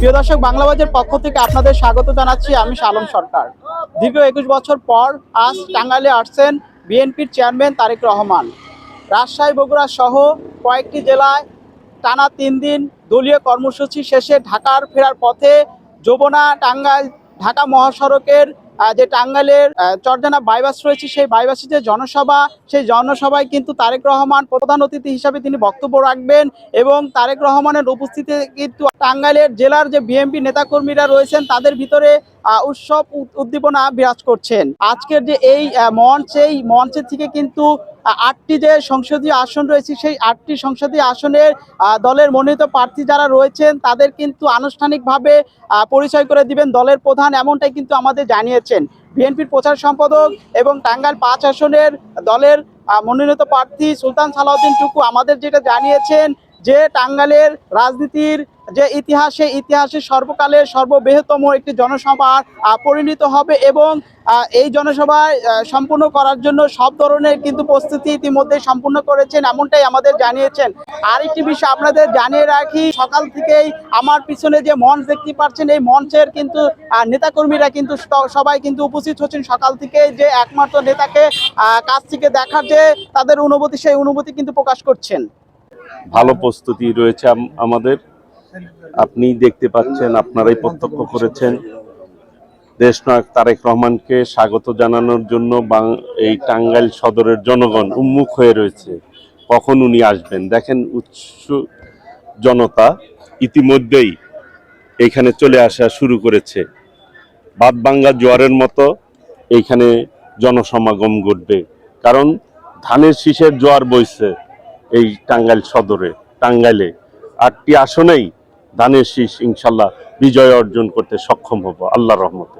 প্রিয় দর্শক, বাংলা বাজার পক্ষ থেকে আপনাদের স্বাগত জানাচ্ছি আমি শালম সরকার। দীর্ঘ একুশ বছর পর আজ টাঙ্গাইলে আসছেন বিএনপির চেয়ারম্যান তারেক রহমান। রাজশাহী, বগুড়া সহ কয়েকটি জেলায় টানা তিন দিন দলীয় কর্মসূচি শেষে ঢাকার ফেরার পথে যমুনা, টাঙ্গাইল, ঢাকা মহাসড়কের যে টাঙ্গালের চরজানা বাইবাস রয়েছে, সেই বাইবাসে যে জনসভা, সেই জনসভায় কিন্তু তারেক রহমান প্রধান অতিথি হিসাবে তিনি বক্তব্য রাখবেন এবং তারেক রহমানের উপস্থিতি কিন্তু টাঙ্গালের জেলার যে বিএনপি নেতাকর্মীরা রয়েছেন, তাদের ভিতরে উৎসব উদ্দীপনা বিরাজ করছেন। আজকের যে এই মঞ্চ, এই মঞ্চের থেকে কিন্তু আটটি যে সংসদীয় আসন রয়েছে, সেই আটটি সংসদীয় আসনের দলের মনোনীত প্রার্থী যারা রয়েছেন, তাদের কিন্তু আনুষ্ঠানিকভাবে পরিচয় করে দিবেন দলের প্রধান, এমনটাই কিন্তু আমাদের জানিয়েছেন। বিএনপির প্রচার সম্পাদক এবং টাঙ্গাইল পাঁচ আসনের দলের মনোনীত প্রার্থী সুলতান সালাউদ্দিন টুকু আমাদের যেটা জানিয়েছেন যে টাঙ্গালের রাজনীতির যে ইতিহাসে ইতিহাসে সর্বকালের সর্ববৃহত্তম একটি জনসভা পরিণত হবে এবং এই জনসভায় সম্পূর্ণ করার জন্য সব ধরনের কিন্তু প্রস্তুতি ইতিমধ্যে সম্পূর্ণ করেছেন, এমনটাই আমাদের জানিয়েছেন। আরেকটি বিষয় আপনাদের জানিয়ে রাখি, সকাল থেকেই আমার পিছনে যে মঞ্চ দেখতে পাচ্ছেন, এই মঞ্চের কিন্তু নেতাকর্মীরা কিন্তু সবাই কিন্তু উপস্থিত হচ্ছেন সকাল থেকে যে একমাত্র নেতাকে কাছ থেকে দেখার যে তাদের অনুভূতি, সেই অনুভূতি কিন্তু প্রকাশ করছেন। ভালো প্রস্তুতি রয়েছে আমাদের। আপনি দেখতে পাচ্ছেন, আপনারাই প্রত্যক্ষ করেছেন। দেশনায়ক তারেক রহমানকে স্বাগত জানানোর জন্য এই টাঙ্গাইল সদরের জনগণ উন্মুখ হয়ে রয়েছে। কখন উনি আসবেন? দেখেন উৎস জনতা ইতিমধ্যেই এইখানে চলে আসা শুরু করেছে। বাদবাঙ্গা জোয়ারের মতো এইখানে জনসমাগম ঘটবে। কারণ ধানের শীষের জোয়ার বইছে। এই টাঙ্গাইল সদরে, টাঙ্গাইলে। আটটি আসনেই ধানের শীষ ইনশাল্লাহ বিজয় অর্জন করতে সক্ষম হব। আল্লাহ রহমতে।